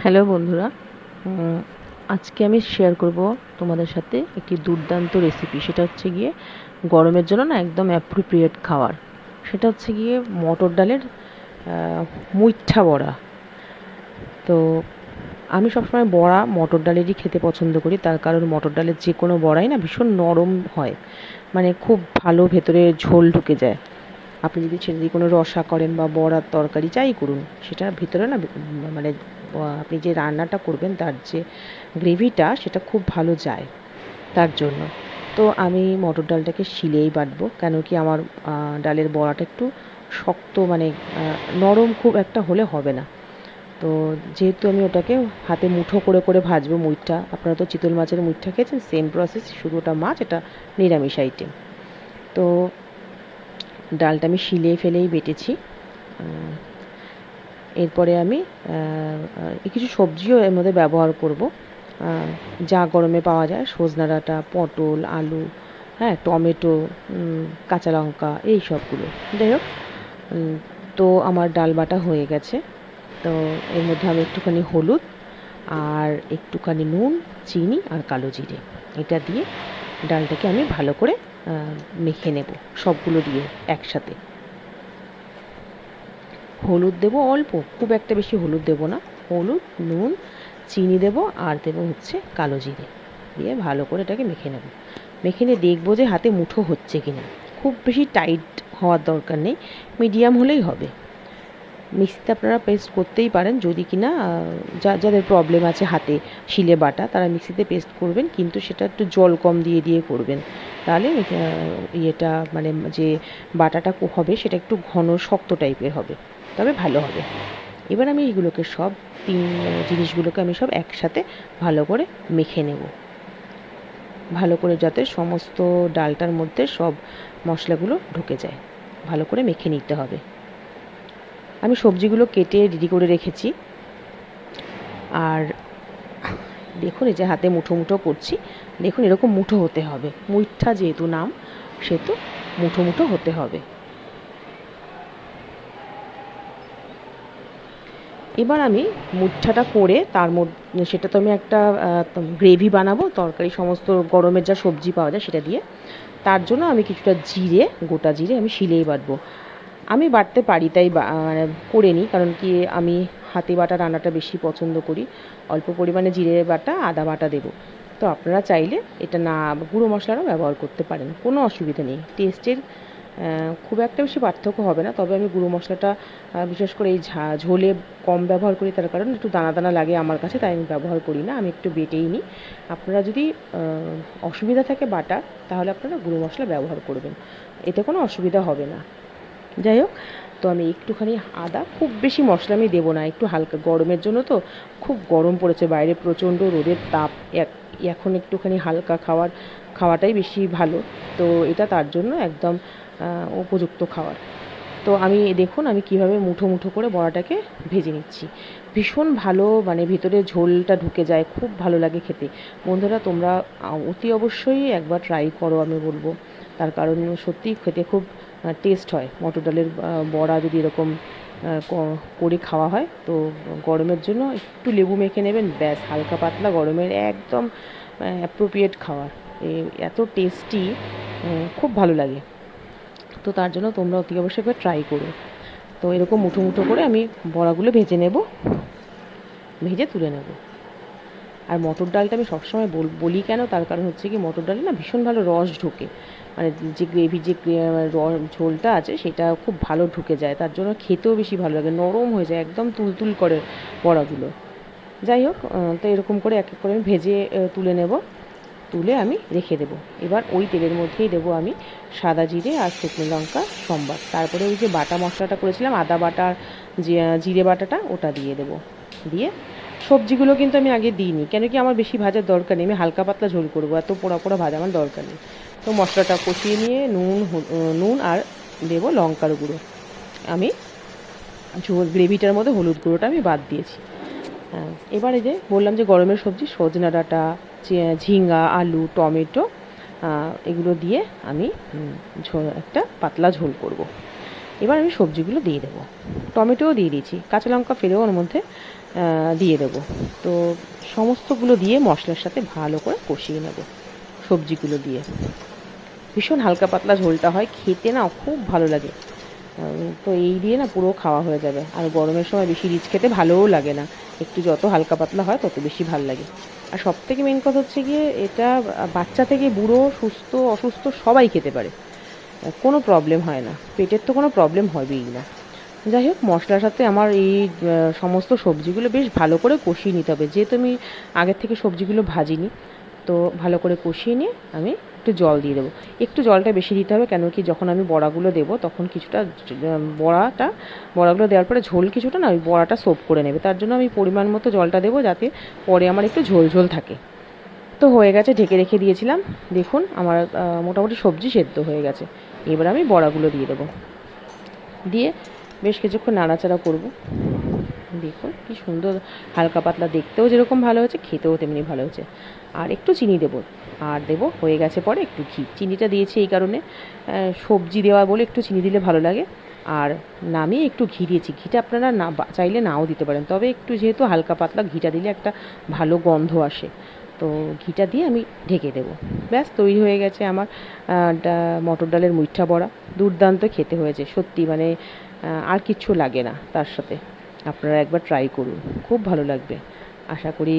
Hello বন্ধুরা আজকে আমি শেয়ার করব তোমাদের সাথে একটি দুর্দান্ত রেসিপি সেটা হচ্ছে গিয়ে গরমের জন্য না একদম অ্যাপ্রোপ্রিয়েট খাওয়ার সেটা হচ্ছে গিয়ে মটর ডালের মুইঠা বড়া। তো আমি সবসময় বড়া মটর ডালেরই খেতে পছন্দ করি। তার কারণ মটর ডালের যে কোনো বড়াই না ভীষণ নরম হয়। মানে খুব ভালো ভেতরে ঝোল ঢুকে যায়। আপনি যদি সেটা দিয়ে কোনো রসা করেন বা বড়ার তরকারি যাই করুন, সেটা ভিতরে না মানে আপনি যে রান্নাটা করবেন তার যে গ্রেভিটা, সেটা খুব ভালো যায় তার জন্য। তো আমি মটর ডালটাকে শিলেই বাটবো, কেন কি আমার ডালের বড়াটা একটু শক্ত মানে নরম খুব একটা হলে হবে না। তো যেহেতু আমি ওটাকে হাতে মুঠো করে করে ভাজবো মুইঠটা আপনারা তো চিতল মাছের মুইঠটা খেয়েছেন সেম প্রসেস শুধু ওটা মাছ, এটা নিরামিষ আইটেম তো ডালটা আমি শিলে ফেলেই বেটেছি। এরপরে আমি কিছু সবজিও এর মধ্যে ব্যবহার করব। যা গরমে পাওয়া যায়, সজনা ডাঁটা, পটল, আলু হ্যাঁ টমেটো কাঁচা লঙ্কা, এই সবগুলো। যাই হোক তো আমার ডাল বাটা হয়ে গেছে। তো এর মধ্যে আমি একটুখানি হলুদ আর একটুখানি নুন, চিনি আর কালো জিরে। এটা দিয়ে ডালটাকে আমি ভালো করে মেখে নেব সবগুলো দিয়ে একসাথে। হলুদ দেবো অল্প, খুব একটা বেশি হলুদ দেবো না। হলুদ, নুন, চিনি দেবো, আর দেবো হচ্ছে কালো জিরে। দিয়ে ভালো করে এটাকে মেখে নেব। মেখে নিয়ে দেখব যে হাতে মুঠো হচ্ছে কিনা। খুব বেশি টাইট হওয়ার দরকার নেই, মিডিয়াম হলেই হবে। মিক্সিতে আপনারা পেস্ট করতেই পারেন, যদি কিনা যা, যাদের প্রবলেম আছে হাতে শিলে বাটা, তারা মিক্সিতে পেস্ট করবেন, কিন্তু সেটা একটু জল কম দিয়ে দিয়ে করবেন। তাহলে ইয়েটা মানে যে বাটাটা হবে সেটা একটু ঘন, শক্ত টাইপের হবে। তবে ভালো হবে। এবার আমি এইগুলোকে সব তিন জিনিসগুলোকে আমি সব একসাথে ভালো করে মেখে নেব। ভালো করে যাতে সমস্ত ডালটার মধ্যে সব মশলাগুলো ঢুকে যায়। ভালো করে মেখে নিতে হবে। আমি সবজিগুলো কেটে রেডি করে রেখেছি। আর দেখুন, এই যে হাতে মুঠো মুঠো করছি। দেখুন, এরকম মুঠো হতে হবে। মুইঠা যেহেতু নাম, সেহেতু মুঠো মুঠো হতে হবে। এবার আমি মুঠাটা করে তার মধ্যে সেটা তো আমি একটা গ্রেভি বানাবো, তরকারি সমস্ত গরমের যা সবজি পাওয়া যায় সেটা দিয়ে। তার জন্য আমি কিছুটা জিরে, গোটা জিরে আমি শিলেই বাটবো। আমি বাটতে পারি, তাই মানে করে নিই, কারণ কি আমি হাতে বাটা রান্নাটা বেশি পছন্দ করি। অল্প পরিমাণে জিরে বাটা, আদা বাটা দেবো। তো আপনারা চাইলে এটা না, গুঁড়ো মশলারও ব্যবহার করতে পারেন, কোনো অসুবিধা নেই। টেস্টের খুব একটা বেশি পার্থক্য হবে না, তবে আমি গুঁড়ো মশলাটা বিশেষ করে এই ঝোলে কম ব্যবহার করি তার কারণ একটু দানা দানা লাগে আমার কাছে, তাই আমি ব্যবহার করি না, আমি একটু বেটেই নিই। আপনারা যদি অসুবিধা থাকে বাটার তাহলে আপনারা গুঁড়ো মশলা ব্যবহার করবেন। এতে কোনো অসুবিধা হবে না। যাই হোক তো আমি একটুখানি আদা, খুব বেশি মশলা আমি দেবো না, একটু হালকা গরমের জন্য তো। খুব গরম পড়েছে বাইরে, প্রচণ্ড রোদের তাপ। এক- এখন একটুখানি হালকা খাওয়ার, খাওয়াটাই বেশি ভালো। তো এটা তার জন্য একদম উপযুক্ত খাবার তো আমি, দেখুন, আমি কীভাবে মুঠো মুঠো করে বড়াটাকে ভেজে নিচ্ছি। ভীষণ ভালো মানে ভিতরে ঝোলটা ঢুকে যায়, খুব ভালো লাগে খেতে। বন্ধুরা, তোমরা অতি অবশ্যই একবার ট্রাই করো, আমি বলব। তার কারণ সত্যিই খেতে খুব টেস্ট হয়। মটর ডালের বড়া যদি এরকম করে খাওয়া হয়, তো গরমের জন্য একটু লেবু মেখে নেবেন, ব্যাস, হালকা পাতলা গরমের একদম অ্যাপ্রোপ্রিয়েট খাওয়ার এত টেস্টি খুব ভালো লাগে। তো তার জন্য তোমরা অতি অবশ্যই একবার ট্রাই করো। তো এরকম মুঠো মুঠো করে আমি বড়াগুলো ভেজে নেব, ভেজে তুলে নেব। আর মটর ডালটা আমি সবসময় বল- বলি কেন? তার কারণ হচ্ছে কি, মটর ডালে না ভীষণ ভালো রস ঢোকে। মানে যে গ্রেভি, যে র- ঝোলটা আছে, সেটা খুব ভালো ঢুকে যায়। তার জন্য খেতেও বেশি ভালো লাগে, নরম হয়ে যায়, একদম তুলতুল করে বড়াগুলো। যাই হোক তো এরকম করে এক এক করে আমি ভেজে তুলে নেব। তুলে আমি রেখে দেবো। এবার ওই তেলের মধ্যেই দেবো আমি সাদা জিরে আর শুকনো লঙ্কা, সম্বার। তারপরে ওই যে বাটা মশলাটা করেছিলাম, আদা বাটা জিরে বাটাটা, ওটা দিয়ে দেবো। দিয়ে সবজিগুলো কিন্তু আমি আগে দিইনি। কেন কি আমার বেশি ভাজার দরকার নেই। আমি হালকা পাতলা ঝোল করব এত পোড়া পোড়া ভাজা আমার দরকার নেই। তো মশলাটা কষিয়ে নিয়ে নুন নুন আর দেবো লঙ্কার গুঁড়ো। আমি ঝোল গ্রেভিটার মধ্যে হলুদ গুঁড়োটা আমি বাদ দিয়েছি। হ্যাঁ, এবার যে বললাম যে গরমের সবজি সজনা ডাঁটা ঝিঙ্গা আলু টমেটো এগুলো দিয়ে আমি ঝোল একটা পাতলা ঝোল করব। এবার আমি সবজিগুলো দিয়ে দেবো। টমেটোও দিয়ে দিয়েছি, কাঁচা লঙ্কা ফেলেও ওর মধ্যে দিয়ে দেবো। তো সমস্তগুলো দিয়ে মশলার সাথে ভালো করে কষিয়ে নেব সবজিগুলো দিয়ে। ভীষণ হালকা পাতলা ঝোলটা হয়, খেতে না খুব ভালো লাগে। তো এই দিয়ে না পুরো খাওয়া হয়ে যাবে। আর গরমের সময় বেশি রিচ খেতে ভালোও লাগে না। একটু যত হালকা পাতলা হয় তত বেশি ভালো লাগে। আর সব থেকে মেন কথা হচ্ছে গিয়ে এটা বাচ্চা থেকে বুড়ো, সুস্থ, অসুস্থ সবাই খেতে পারে। কোনো প্রবলেম হয় না। পেটের তো কোনো প্রবলেম হবেই না। যাই হোক, মশলার সাথে আমার এই সমস্ত সবজিগুলো বেশ ভালো করে কষিয়ে নিতে হবে। যেহেতু আমি আগের থেকে সবজিগুলো ভাজিনি, তো ভালো করে কষিয়ে নিয়ে আমি একটু জল দিয়ে দেবো। একটু জলটা বেশি দিতে হবে, কেন কি যখন আমি বড়াগুলো দেবো, তখন কিছুটা বড়াটা, বড়াগুলো দেওয়ার পরে ঝোল কিছুটা না, ওই বড়াটা সোপ করে নেবে। তার জন্য আমি পরিমাণ মতো জলটা দেবো যাতে পরে আমার একটু ঝোল ঝোল থাকে। তো হয়ে গেছে, ঢেকে রেখে দিয়েছিলাম। দেখুন, আমার মোটামুটি সবজি সেদ্ধ হয়ে গেছে। এবার আমি বড়াগুলো দিয়ে দেবো। দিয়ে বেশ কিছুক্ষণ নাড়াচাড়া করব। দেখুন কি সুন্দর হালকা পাতলা দেখতেও যেরকম ভালো হয়েছে, খেতেও তেমনি ভালো হয়েছে। আর একটু চিনি দেবো। আর দেবো হয়ে গেছে পরে একটু ঘি। চিনিটা দিয়েছি এই কারণে সবজি দেওয়া বলে একটু চিনি দিলে ভালো লাগে। আর নামিয়ে একটু ঘি দিয়েছি। ঘিটা আপনারা না চাইলে নাও দিতে পারেন। তবে একটু যেহেতু হালকা পাতলা, ঘিটা দিলে একটা ভালো গন্ধ আসে। তো ঘিটা দিয়ে আমি ঢেকে দেবো। ব্যাস, তৈরি হয়ে গেছে আমার মটর ডালের মুইঠা বড়া। দুর্দান্ত খেতে হয়েছে, সত্যি মানে আর কিচ্ছু লাগে না তার সাথে। আপনারা একবার ট্রাই করুন, খুব ভালো লাগবে। আশা করি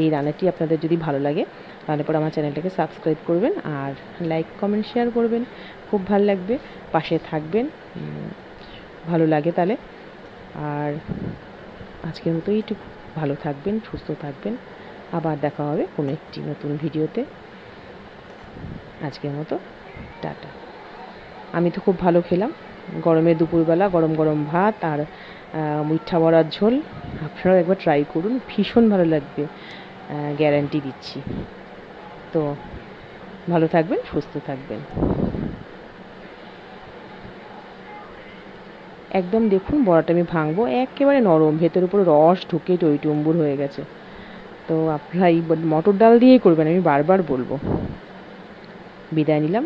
এই রান্নাটি আপনাদের যদি ভালো লাগে, তাহলে পরে আমার চ্যানেলটাকে সাবস্ক্রাইব করবেন আর লাইক কমেন্ট শেয়ার করবেন। খুব ভালো লাগবে, পাশে থাকবেন ভালো লাগে তাহলে। আর আজকের মতো এইটুকু। ভালো থাকবেন, সুস্থ থাকবেন। আবার দেখা হবে কোনো একটি নতুন ভিডিওতে। আজকের মতো, টাটা। আমি তো খুব ভালো খেলাম। গরমে দুপুরবেলা গরম গরম ভাত আর মিঠা বড়ার ঝোল। আপনারাও একবার ট্রাই করুন, ভীষণ ভালো লাগবে গ্যারান্টি দিচ্ছি। তো ভালো থাকবেন, সুস্থ থাকবেন। একদম দেখুন, বড়াটা আমি ভাঙবো, একেবারে নরম ভেতর উপরে রস ঢুকে টইটুম্বুর হয়ে গেছে। তো আপনারা এই মটর ডাল দিয়েই করবেন আমি বারবার বলব। বিদায় নিলাম।